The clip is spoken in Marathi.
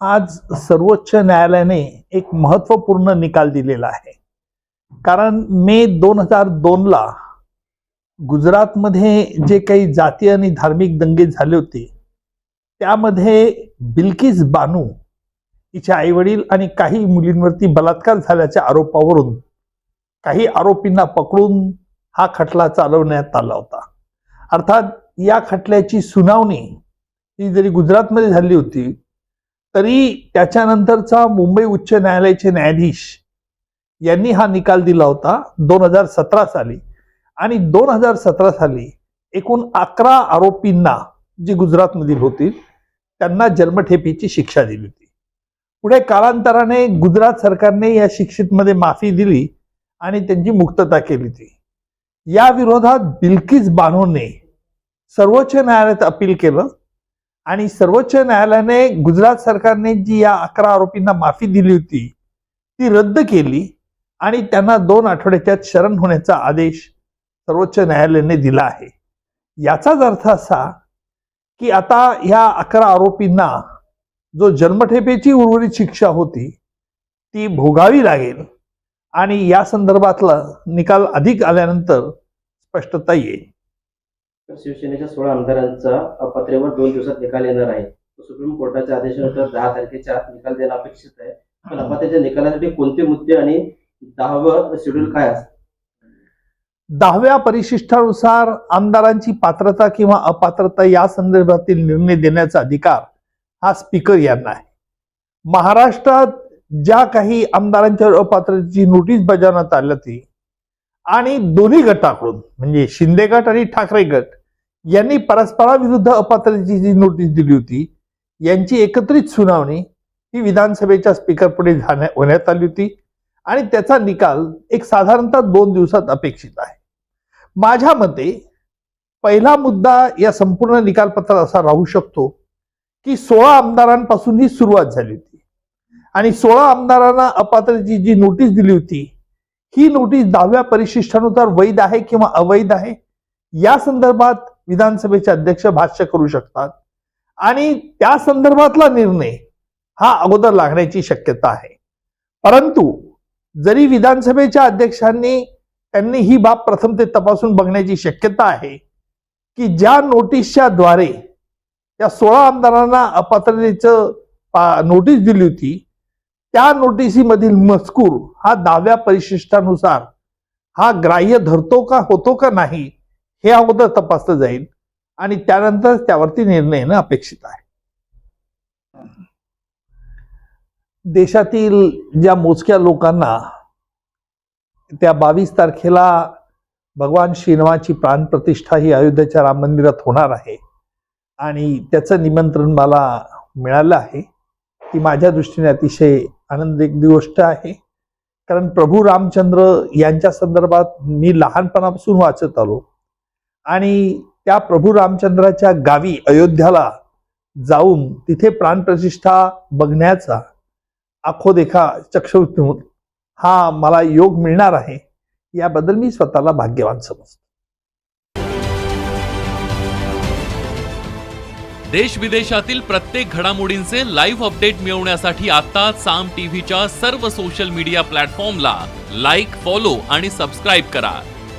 आज सर्वोच्च न्यायालयाने एक महत्त्वपूर्ण निकाल दिलेला आहे. कारण मे दोन हजार दोनला गुजरातमध्ये जे काही जाती आणि धार्मिक दंगे झाले होते त्यामध्ये बिल्किस बानू हिचे आईवडील आणि काही मुलींवरती बलात्कार झाल्याच्या आरोपावरून काही आरोपींना पकडून हा खटला चालवण्यात आला होता. अर्थात या खटल्याची सुनावणी ही जरी गुजरातमध्ये झाली होती तरी त्याच्यानंतरचा मुंबई उच्च न्यायालयाचे न्यायाधीश यांनी हा निकाल दिला होता दोन हजार सतरा साली. आणि दोन हजार सतरा साली एकूण अकरा आरोपींना जे गुजरातमधील होतील त्यांना जन्मठेपीची शिक्षा दिली होती. पुढे कालांतराने गुजरात सरकारने या शिक्षितमध्ये माफी दिली आणि त्यांची मुक्तता केली होती या विरोधात बिल्किस बानोने सर्वोच्च न्यायालयात अपील केलं आणि सर्वोच्च न्यायालयाने गुजरात सरकारने जी या अकरा आरोपींना माफी दिली होती ती रद्द केली आणि त्यांना दोन आठवड्याच्या शरण होण्याचा आदेश सर्वोच्च न्यायालयाने दिला आहे. याचाच अर्थ असा की आता ह्या अकरा आरोपींना जो जन्मठेपेची उर्वरित शिक्षा होती ती भोगावी लागेल आणि या संदर्भातला निकाल अधिक आल्यानंतर स्पष्टता येईल. तर शिवसेनेच्या सोळा आमदारांचा अपात्रेवर दोन दिवसात निकाल येणार आहे. सुप्रीम कोर्टाच्या आदेशानुसार दहा तारखेच्या आत निकाल देणं अपेक्षित आहे. पण अपात्याच्या निकालासाठी कोणते मुद्दे आणि दहावं शेड्यूल काय असतं? दहाव्या परिशिष्टानुसार आमदारांची पात्रता किंवा अपात्रता या संदर्भातील निर्णय देण्याचा अधिकार हा स्पीकर यांना आहे. महाराष्ट्रात ज्या काही आमदारांच्या अपात्रतेची नोटीस बजावण्यात आली होती आणि दोन्ही गटाकडून म्हणजे शिंदे गट आणि ठाकरे गट यांनी परस्पराविरुद्ध अपात्रतेची जी नोटीस दिली होती. यांची एकत्रित सुनावणी ही विधानसभेच्या स्पीकरपुढे झाण्या- होण्यात आली होती. आणि त्याचा निकाल एक साधारणतः दोन दिवसात अपेक्षित आहे. माझ्या मते पहिला मुद्दा या संपूर्ण निकालपत्रात असा राहू शकतो की सोळा आमदारांपासून ही सुरुवात झाली होती. आणि सोळा आमदारांना अपात्रतेची जी नोटीस दिली होती ही नोटीस दहाव्या परिशिष्टानुसार वैध आहे किंवा अवैध आहे या संदर्भात विधानसभेचे अध्यक्ष भाष्य करू शकतात. आणि त्या संदर्भातला निर्णय हा अगोदर लागण्याची शक्यता आहे. परंतु जरी विधानसभेच्या अध्यक्षांनी त्यांनी ही बाब प्रथम ते तपासून बघण्याची शक्यता आहे की ज्या नोटीसच्या द्वारे या सोळा आमदारांना अपात्रतेचं नोटीस दिली होती त्या नोटिसीमधील मजकूर हा दहाव्या परिशिष्टानुसार हा ग्राह्य धरतो का होतो का नाही हे अगोदर तपासलं जाईल आणि त्यानंतर त्यावरती निर्णय येणं अपेक्षित आहे. देशातील ज्या मोजक्या लोकांना त्या बावीस तारखेला भगवान श्रीरामाची प्राणप्रतिष्ठा ही अयोध्येच्या राम मंदिरात होणार आहे आणि त्याचं निमंत्रण मला मिळालं आहे ती माझ्या दृष्टीने अतिशय आनंदी गोष्ट आहे. कारण प्रभू रामचंद्र यांच्या संदर्भात मी लहानपणापासून वाचत आलो. आणि त्या प्रभू रामचंद्राच्या गावी अयोध्याला जाऊन तिथे प्राणप्रतिष्ठा बघण्याचा आखो देखा चक्षु हा मला योग मिळणार आहे याबद्दल मी स्वतःला भाग्यवान समजतो. देश विदेशातील प्रत्येक घडामोडींचे लाईव्ह अपडेट मिळवण्यासाठी आता साम टीव्हीच्या सर्व सोशल मीडिया प्लॅटफॉर्मला लाईक फॉलो आणि सबस्क्राईब करा.